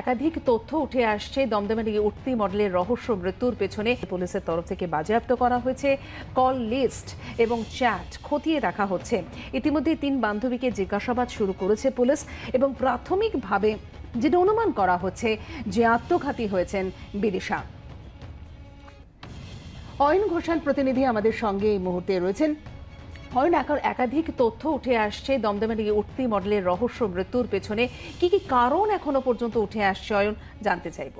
একাধিক তথ্য উঠে আসছে। দমদমের এই উঠতি মডেলের রহস্য মৃত্যুর পেছনে পুলিশের তরফ থেকে বাজেয়াপ্ত করা হয়েছে। কল লিস্ট এবং চ্যাট খতিয়ে দেখা হচ্ছে। ইতিমধ্যে তিন বান্ধবীকে জিজ্ঞাসাবাদ শুরু করেছে পুলিশ এবং প্রাথমিকভাবে যেটা অনুমান করা হচ্ছে যে আত্মঘাতী হয়েছেন বিদিশা। অয়ন ঘোষাল প্রতিনিধি আমাদের সঙ্গে এই মুহূর্তে রয়েছেন। অয়ন কারণ একাধিক তথ্য উঠে আসছে। দমদমের এই উঠতি মডেলের রহস্য মৃত্যুর পেছনে। কি কি কারণ এখনও পর্যন্ত উঠে আসছে? অয়ন, জানতে চাইব।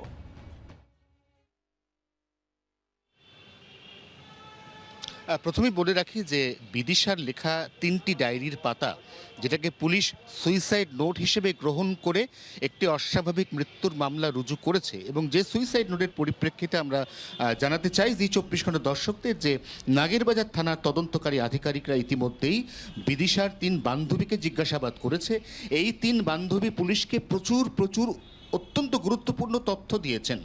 প্রথমেই বলে রাখি যে বিদিশার লেখা তিনটি ডায়েরির পাতা, যেটাকে পুলিশ সুইসাইড নোট হিসেবে গ্রহণ করে একটি অস্বাভাবিক মৃত্যুর মামলা রুজু করেছে এবং যে সুইসাইড নোটের পরিপ্রেক্ষিতে আমরা জানাতে চাই জি চব্বিশ ঘণ্টা দর্শকদের যে নাগেরবাজার থানার তদন্তকারী আধিকারিকরা ইতিমধ্যেই বিদিশার তিন বান্ধবীকে জিজ্ঞাসাবাদ করেছে। এই তিন বান্ধবী পুলিশকে প্রচুর প্রচুর অত্যন্ত গুরুত্বপূর্ণ তথ্য দিয়েছেন।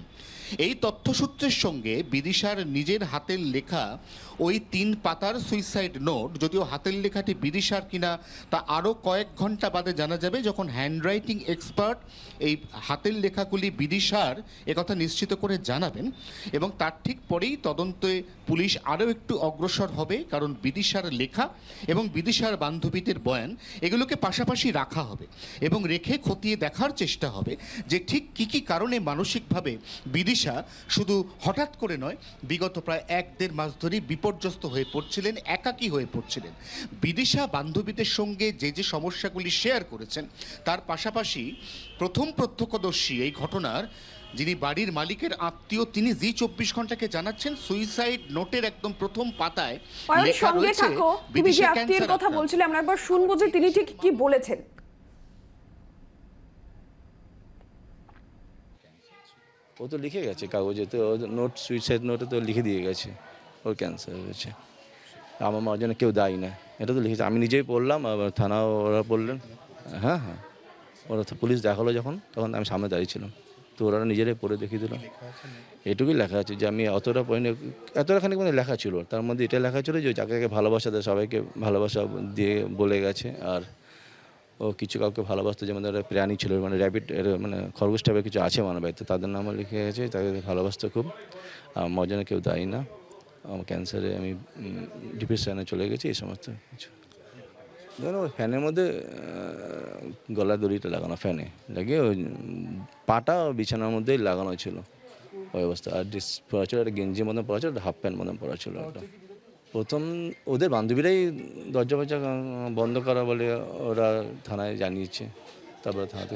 এই তথ্যসূত্রের সঙ্গে বিদিশার নিজের হাতের লেখা ওই তিন পাতার সুইসাইড নোট যদিও হাতের লেখাটি বিদিশার কিনা তা আরও কয়েক ঘণ্টা বাদে জানা যাবে যখন হ্যান্ডরাইটিং এক্সপার্ট এই হাতের লেখাগুলি বিদিশার একথা নিশ্চিত করে জানাবেন। এবং তার ঠিক পরেই তদন্তে পুলিশ আরও একটু অগ্রসর হবে, কারণ বিদিশার লেখা এবং বিদিশার বান্ধবীদের বয়ান এগুলোকে পাশাপাশি রাখা হবে এবং রেখে খতিয়ে দেখার চেষ্টা হবে যে ঠিক কী কী কারণে মানসিকভাবে বিদিশা শুধু হঠাৎ করে নয় বিগত প্রায় এক দেড় মাস ধরেই বিপর্যস্ত হয়ে পড়ছিলেন একাকী হয়ে পড়ছিলেন বিদিশা বান্ধবীদের সঙ্গে যে যে সমস্যাগুলি শেয়ার করেছেন তার পাশাপাশি প্রথম প্রত্যক্ষদর্শী এই ঘটনার যিনি বাড়ির মালিকের আত্মীয় তিনি জি চব্বিশ ঘন্টাকে জানাচ্ছেন সুইসাইড নোটের একদম প্রথম পাতায় সঙ্গে থাকো কথা আক্রান্ত। বলছিলে আমরা একবার শুনব যে তিনি ঠিক কি বলেছেন ও তো লিখে গেছে কাগজে, তো নোট সুইসাইড নোটে তো লিখে দিয়ে গেছে। ওর ক্যান্সার হয়েছে। আমার মার জন্য কেউ দায়ী না। এটা তো লিখেছে। আমি নিজেই পড়লাম, আবার থানা ওরা বললেন। হ্যাঁ হ্যাঁ। ওরা তো পুলিশ দেখাল যখন, তখন আমি সামনে দাঁড়িয়েছিলাম তো ওরা নিজেরাই পড়ে দেখিয়ে দিল। এটুকুই লেখা আছে যে আমি অতটা পড়িনি এতটা খানিক মানে লেখা ছিল। তার মধ্যে এটা লেখা ছিল যে যাকে যাকে ভালোবাসা দেয়, সবাইকে ভালোবাসা দিয়ে বলে গেছে। আর ও কিছু কাউকে ভালোবাসতো, যেমন ধরো প্রাণী ছিল মানে র্যাবিট মানে খরগোশ টাইপের কিছু আছে মানব। বাড়িতে তাদের নামও লিখে গেছে, তাকে ভালোবাসতো খুব। মজনে কেউ দায়ী না। আমার ক্যান্সারে আমি ডিপ্রেশনে চলে গেছি, এই সমস্ত কিছু। ধরো ফ্যানের মধ্যে গলা দড়িটা লাগানো, ফ্যানে। লাগিয়ে ওই পাটা বিছানার মধ্যেই লাগানো ছিল। ওই অবস্থা। আর ডিস পরা ছিল একটা গেঞ্জির মতন পরা ছিল একটা হাফ প্যান্ট মতন পরা ছিল একটা প্রথম ওদের বান্ধবীরাই দরজা ফরজা বন্ধ করা বলে ওরা থানায় জানিয়েছে। তারপরে থানাতে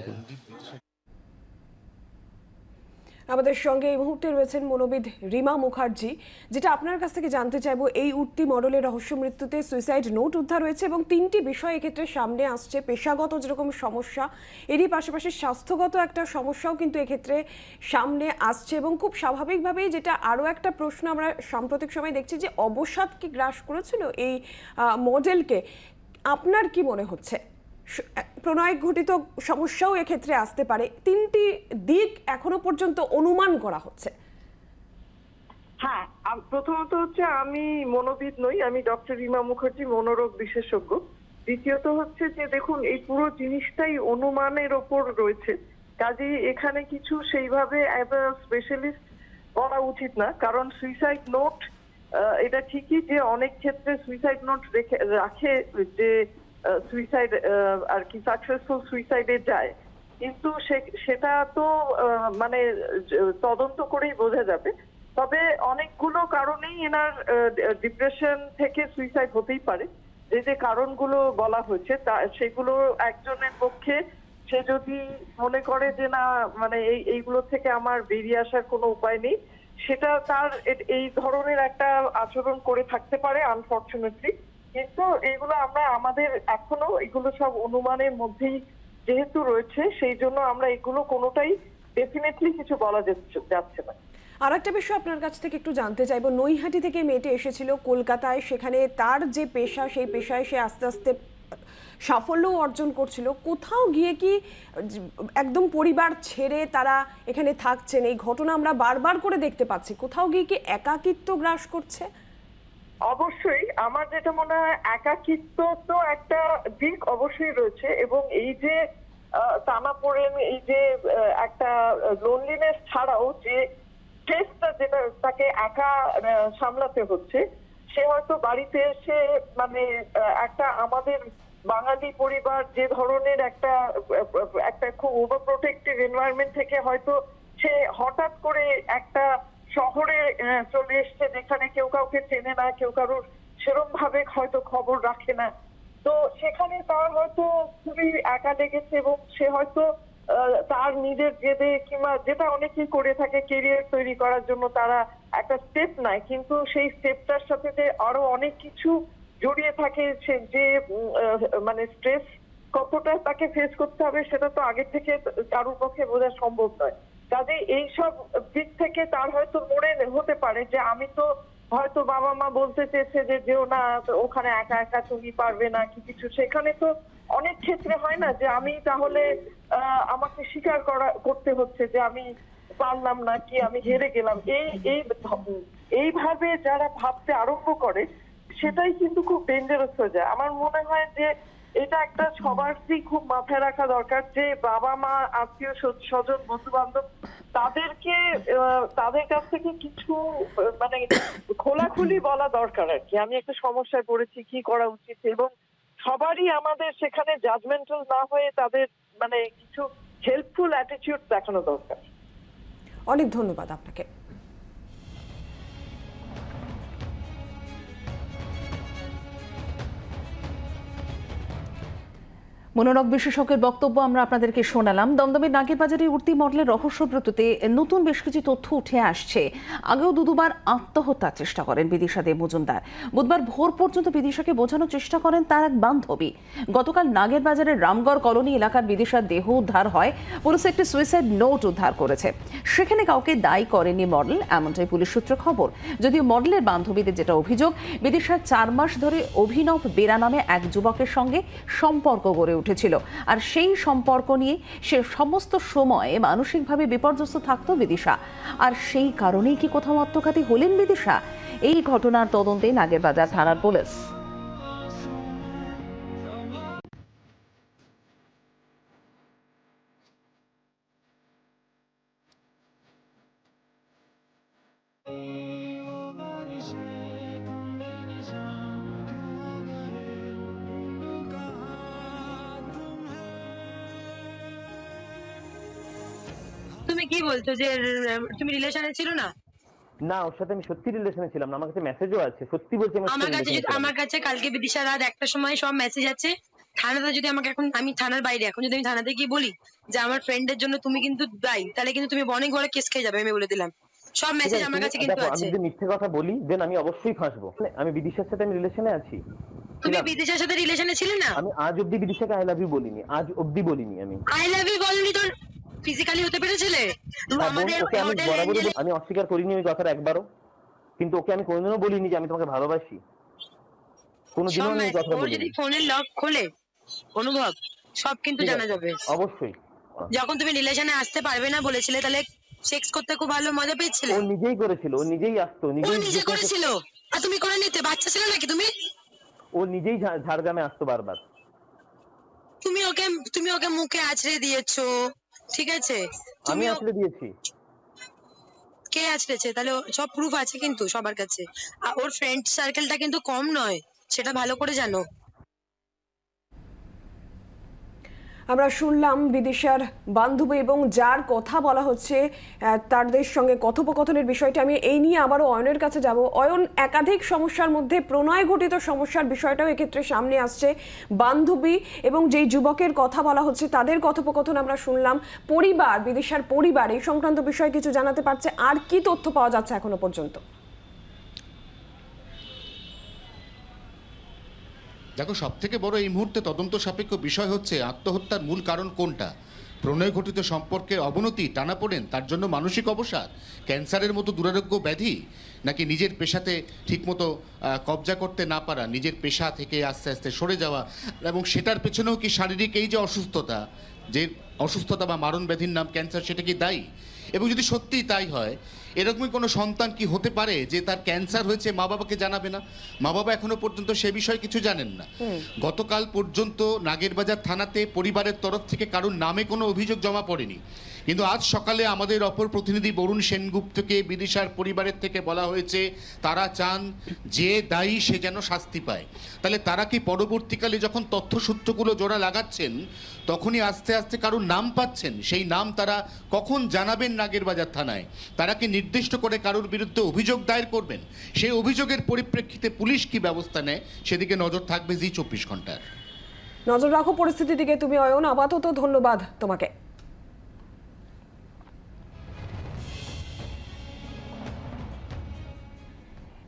আমাদের সঙ্গে এই মুহূর্তে রয়েছেন মনোবিদ রিমা মুখার্জি, যেটা আপনার কাছ থেকে জানতে চাইব, এই উঠতি মডেলের রহস্য মৃত্যুতে সুইসাইড নোট উদ্ধার হয়েছে এবং তিনটি বিষয় এক্ষেত্রে সামনে আসছে, পেশাগত যেরকম সমস্যা, এরই পাশাপাশি স্বাস্থ্যগত একটা সমস্যাও কিন্তু এক্ষেত্রে সামনে আসছে এবং খুব স্বাভাবিকভাবেই যেটা আরও একটা প্রশ্ন আমরা সাম্প্রতিক সময় দেখছি যে অবসাদ কি গ্রাস করেছিল এই মডেলকে, আপনার কি মনে হচ্ছে? প্রণয় ঘটিত সমস্যাও এক্ষেত্রে আসতে পারে। তিনটি দিক এখনও পর্যন্ত অনুমান করা হচ্ছে। হ্যাঁ প্রথমত হচ্ছে আমি মনোবিদ নই, আমি ডক্টর রিমা মুখার্জি মনোরোগ বিশেষজ্ঞ। দ্বিতীয়ত হচ্ছে যে দেখুন, এই পুরো জিনিসটাই অনুমানের ওপর রয়েছে। কাজেই এখানে কিছু সেইভাবে স্পেশালিস্ট করা উচিত না, কারণ সুইসাইড নোট এটা ঠিকই যে অনেক ক্ষেত্রে সুইসাইড নোট রেখে রাখে যে সুইসাইড আর কি সাকসেসফুল সুইসাইডে যায়। কিন্তু সেটা তো মানে তদন্ত করেই বোঝা যাবে। তবে অনেকগুলো কারণেই এনার ডিপ্রেশন থেকে সুইসাইড হতেই পারে। যে যে কারণগুলো বলা হয়েছে, তা, সেগুলো একজনের পক্ষে সে যদি মনে করে যে, না মানে এই, এইগুলো থেকে আমার বেরিয়ে আসার কোনো উপায় নেই, সেটা তার এই ধরনের একটা আচরণ করে থাকতে পারে আনফর্চুনেটলি কিন্তু এগুলো আমরা আমাদের এখনও, এগুলো সব অনুমানের মধ্যেই যেহেতু রয়েছে, সেই জন্য আমরা এগুলো কোনোটাই ডেফিনেটলি কিছু বলা যাচ্ছে না। আর একটা বিষয় আপনার কাছ থেকে একটু জানতে চাইব। নৈহাটি থেকে মেয়েটি এসেছিল কলকাতায়, সেখানে তার যে পেশা, সেই পেশায় সে আস্তে আস্তে সাফল্য অর্জন করছিল। কোথাও গিয়ে কি একদম পরিবার ছেড়ে তারা এখানে থাকছেন? এই ঘটনা আমরা বারবার করে দেখতে পাচ্ছি। কোথাও গিয়ে কি একাকিত্ব গ্রাস করছে? অবশ্যই, আমার যেটা মনে হয় একাকিত্ব তো একটা দিক অবশ্যই রয়েছে এবং এই যে টানা পড়েন এই যে একটা লোনলিনেস ছাড়াও যে স্ট্রেসটা যেটা তাকে একা সামলাতে হচ্ছে, সে হয়তো বাড়িতে এসে মানে একটা আমাদের বাঙালি পরিবার যে ধরনের একটা একটা খুব ওভার প্রোটেক্টিভ এনভায়রনমেন্ট থেকে হয়তো সে হঠাৎ করে একটা শহরে চলে এসছে যেখানে কেউ কাউকে চেনে না, কেউ কারোর সেরম ভাবে হয়তো খবর রাখে না। তো সেখানে তার হয়তো খুবই একা লেগেছে এবং সে হয়তো তার নিজের জেদে কিংবা যেটা অনেকেই করে থাকে কেরিয়ার তৈরি করার জন্য, তারা একটা স্টেপ নেয়। কিন্তু সেই স্টেপটার সাথে যে আরও অনেক কিছু জড়িয়ে থাকে, সে যে মানে স্ট্রেস কতটা তাকে ফেস করতে হবে, সেটা তো আগে থেকে কারোর পক্ষে বোঝা সম্ভব নয়। কাজে এইসব দিক থেকে তার হয়তো মনে হতে পারে যে আমি তো হয়তো বাবা মা বলতে চেয়েছে যে যেও না, ওখানে একা একা তুমি পারবে না কি কিছু। সেখানে তো অনেক ক্ষেত্রে হয় না যে আমি তাহলে আমাকে স্বীকার করা, করতে হচ্ছে যে আমি পারলাম না কি আমি হেরে গেলাম। এই এই এইভাবে যারা ভাবতে আরম্ভ করে, সেটাই কিন্তু খুব ডেঞ্জারাস হয়ে যায়। আমার মনে হয় যে এটা একটা সবারই খুব মাথায় রাখা দরকার যে বাবা মা, আত্মীয় স্বজন বন্ধু বান্ধব তাদেরকে তাদের কাছ থেকে কিছু মানে খোলাখুলি বলা দরকার আর কি। আমি একটা সমস্যায় পড়েছি, কি করা উচিত? এবং সবারই আমাদের সেখানে জাজমেন্টাল না হয়ে তাদের মানে কিছু হেল্পফুল অ্যাটিটিউড দেখানো দরকার। অনেক ধন্যবাদ আপনাকে। মনোরগ বিশেষজ্ঞের বক্তব্য আমরা আপনাদেরকে শোনালাম। দমদমের নাগের বাজারে উঠতি মডেলের রহস্যব্রততে নতুন বেশ কিছু তথ্য উঠে আসছে। আগেও দু দুবার আত্মহত্যার চেষ্টা করেন বিদিশা দেব মজুমদার। বুধবার ভোর পর্যন্ত বিদিশাকে বোঝানোর চেষ্টা করেন তার এক বান্ধবী। গতকাল নাগের বাজারের রামগড় কলোনি এলাকার বিদিশার দেহ উদ্ধার হয়। পুলিশ একটি সুইসাইড নোট উদ্ধার করেছে। সেখানে কাউকে দায়ী করেনি মডেল, এমনটাই পুলিশ সূত্রে খবর। যদিও মডেলের বান্ধবীদের যেটা অভিযোগ, বিদিশার চার মাস ধরে অভিনব বেরা নামে এক যুবকের সঙ্গে সম্পর্ক গড়ে উঠেছিল। আর সেই সম্পর্ক নিয়ে সে সমস্ত সময় মানসিকভাবে বিপর্যস্ত থাকত বিদিশা। আর সেই কারণেই কি কোথাও আত্মঘাতী হলেন বিদিশা? এই ঘটনার তদন্তে নাগেরবাজার থানার পুলিশ। তুমি কি বলছো যে তুমি রিলেশনে ছিল না? না ওর সাথে আমি সত্যি রিলেশনে ছিলাম না আমার কাছে মেসেজও আছে সত্যি বলছি আমার কাছে যদি আমার কাছে কালকে বিদিশা রাত একটা সময় সব মেসেজ আছে। থানাতে যদি আমাকে এখন আমি থানার বাইরে এখন যদি আমি থানাতে গিয়ে বলি যে আমার ফ্রেন্ডের জন্য তুমি কিন্তু দায়ী তাহলে কিন্তু তুমি অনেক বড় কেস খেয়ে যাবে আমি বলে দিলাম। সব মেসেজ আমার কাছে কিন্তু দেখো, আমি যদি মিথ্যে কথা বলি দেন আমি অবশ্যই ফাঁসবো। মানে আমি বিদিশার সাথে আমি রিলেশনে আছি। তুমি বিদিশার সাথে রিলেশনে ছিলে না? আমি আজ অব্দি বিদিশাকে আই লাভ ইউ বলিনি আজ অব্দি বলিনি আমি। আই লাভ ইউ বলনি তোর ফিজিক্যালি হতে পেরেছিলে? আমাদের আমি অস্বীকার করিনি ওই কথাটা একবারও। কিন্তু ওকে আমি কোনোদিনও বলিনি যে আমি তোমাকে ভালোবাসি। কোনোদিনও আমি ও বলিনি। যদি ফোনের লক খোলে অনুভব সব কিন্তু জানা যাবে। অবশ্যই। যখন তুমি রিলেশনে আসতে পারবে না বলেছিলে তাহলে সেক্স করতে খুব ভালো মজা পেয়েছিলে? ও নিজেই করেছিল ও নিজেই আসতো নিজেই নিজে করেছিল? আর তুমি করে নিতে বাচ্চা ছিল নাকি তুমি? ও নিজেই ঝাড়গ্রামে আসতো বারবার। তুমি ওকে তুমি ওকে মুখে আছড়ে দিয়েছ। ঠিক আছে? আমি আসলে দিয়েছি। কে আসলেছে? তাহলে সব প্রুফ আছে কিন্তু সবার কাছে। আর ওর ফ্রেন্ড সার্কেলটা কিন্তু কম নয়। সেটা ভালো করে জানো। আমরা শুনলাম বিদিশার বান্ধবী এবং যার কথা বলা হচ্ছে তাদের সঙ্গে কথোপকথনের বিষয়টা আমি এই নিয়ে আবারও অয়নের কাছে যাব। অয়ন, একাধিক সমস্যার মধ্যে প্রণয় ঘটিত সমস্যার বিষয়টাও এক্ষেত্রে সামনে আসছে। বান্ধবী এবং যেই যুবকের কথা বলা হচ্ছে, তাদের কথোপকথন আমরা শুনলাম। পরিবার, বিদিশার পরিবার, এই সংক্রান্ত বিষয়ে কিছু জানাতে পারছে। আর কি তথ্য পাওয়া যাচ্ছে এখনও পর্যন্ত? দেখো সব থেকে বড় এই মুহূর্তে তদন্ত সাপেক্ষ বিষয় হচ্ছে আত্মহত্যার মূল কারণ কোনটা? প্রণয় ঘটিত সম্পর্কের অবনতি টানা পড়েন তার জন্য মানসিক অবসাদ, ক্যান্সারের মতো দুরারোগ্য ব্যাধি, নাকি নিজের পেশাতে ঠিকমতো কবজা করতে না পারা, নিজের পেশা থেকে আস্তে আস্তে সরে যাওয়া, এবং সেটার পেছনেও কি শারীরিক এই যে অসুস্থতা যে অসুস্থতা বা মারণ ব্যাধির নাম ক্যান্সার, সেটা কি দায়ী? এবং যদি সত্যিই তাই হয় এরকমই কোনো সন্তান কি হতে পারে যে তার ক্যান্সার হয়েছে মা বাবাকে জানাবে না? মা বাবা এখনও পর্যন্ত সে বিষয়ে কিছু জানেন না। গতকাল পর্যন্ত নাগেরবাজার থানাতে পরিবারের তরফ থেকে কারোর নামে কোনো অভিযোগ জমা পড়েনি। কিন্তু আজ সকালে আমাদের অপর প্রতিনিধি বরুণ সেনগুপ্তকে বিদিশার পরিবারের থেকে বলা হয়েছে, তারা চান যে দায়ী সে যেন শাস্তি পায়। তাহলে তারা কি পরবর্তীকালে যখন তথ্যসূত্রগুলো জোড়া লাগাচ্ছেন, তখনই আস্তে আস্তে কারোর নাম পাচ্ছেন? সেই নাম তারা কখন জানাবেন নাগেরবাজার থানায়? তারা কি নির্দিষ্ট করে কারোর বিরুদ্ধে অভিযোগ দায়ের করবেন? সেই অভিযোগের পরিপ্রেক্ষিতে পুলিশ কি ব্যবস্থা নেয়? সেদিকে নজর থাকবে জি চব্বিশ ঘণ্টার। নজর রাখো পরিস্থিতির দিকে, তুমি অয়ন, আপাতত ধন্যবাদ তোমাকে।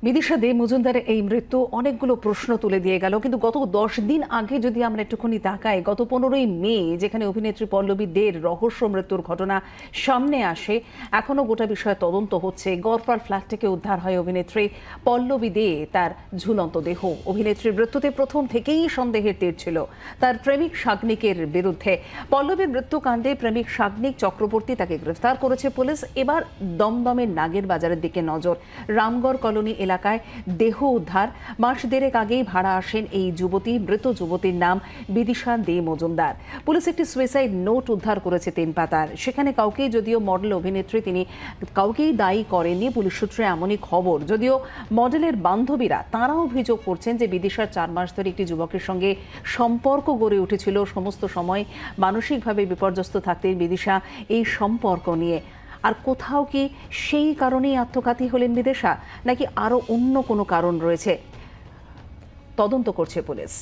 বিদিশা দে মজুমদারের এই মৃত্যু অনেকগুলো প্রশ্ন তুলে দিয়ে গেল। কিন্তু গত দশ দিন আগে যদি আমরা একটুখানি তাকাই, গত পনেরোই মে যেখানে অভিনেত্রী পল্লবী দের রহস্য মৃত্যুর ঘটনা সামনে আসে, এখনও গোটা বিষয়ে তদন্ত হচ্ছে। গড়ফার ফ্ল্যাট থেকে উদ্ধার হয় অভিনেত্রী পল্লবী দে, তার ঝুলন্ত দেহ। অভিনেত্রীর মৃত্যুতে প্রথম থেকেই সন্দেহের তীর ছিল তার প্রেমিক সাগ্নিকের বিরুদ্ধে। পল্লবীর মৃত্যুকাণ্ডে প্রেমিক সাগ্নিক চক্রবর্তী তাকে গ্রেফতার করেছে পুলিশ। এবার দমদমের নাগের বাজারের দিকে নজর। রামগড় কলোনি এলাকায় দেহ উদ্ধার। মাস দেড়েক আগেই ভাড়া আসেন এই যুবতী, মৃত যুবতীর নাম বিদিশা দে মজুমদার। পুলিশ একটি সুইসাইড নোট উদ্ধার করেছে তিন পাতার সেখানে কাউকেই যদিও মডেল অভিনেত্রী তিনি কাউকেই দায়ী করেননি, পুলিশ সূত্রে এমনই খবর। যদিও মডেলের বান্ধবীরা তাঁরাও অভিযোগ করছেন যে বিদিশার চার মাস ধরে একটি যুবকের সঙ্গে সম্পর্ক গড়ে উঠেছিল। সমস্ত সময় মানসিকভাবে বিপর্যস্ত থাকতেন বিদিশা এই সম্পর্ক নিয়ে। আর কোথাও কি সেই কারণেই আত্মঘাতী হলেন বিদেশা, নাকি আরও অন্য কোনো কারণ রয়েছে? তদন্ত করছে পুলিশ।